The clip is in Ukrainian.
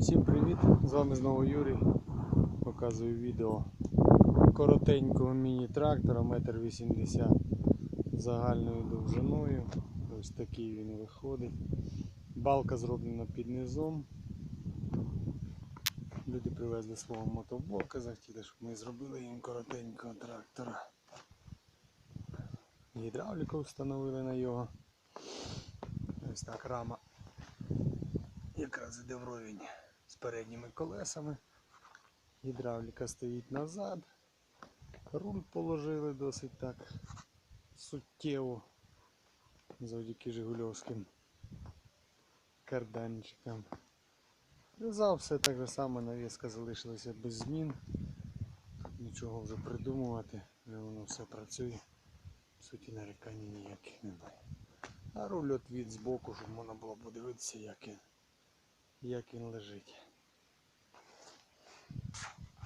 Всім привіт! З вами знову Юрій. Показую відео коротенького міні-трактора 1,80 м загальною довжиною. Ось такий він виходить. Балка зроблена під низом. Люди привезли свого мотоблока, захотіли, щоб ми зробили їм коротенького трактора. Гідравліку встановили на його. Ось так рама якраз іде вровень з передніми колесами. Гідравліка стоїть назад. Руль положили досить так суттєво завдяки Жигульовським карданчикам. В'язав все так же само, навіска залишилася без змін. Тут нічого вже придумувати, вже воно все працює. В суті нарікань ніяких немає. А руль от від збоку, щоб можна було подивитися, як він, як він лежить.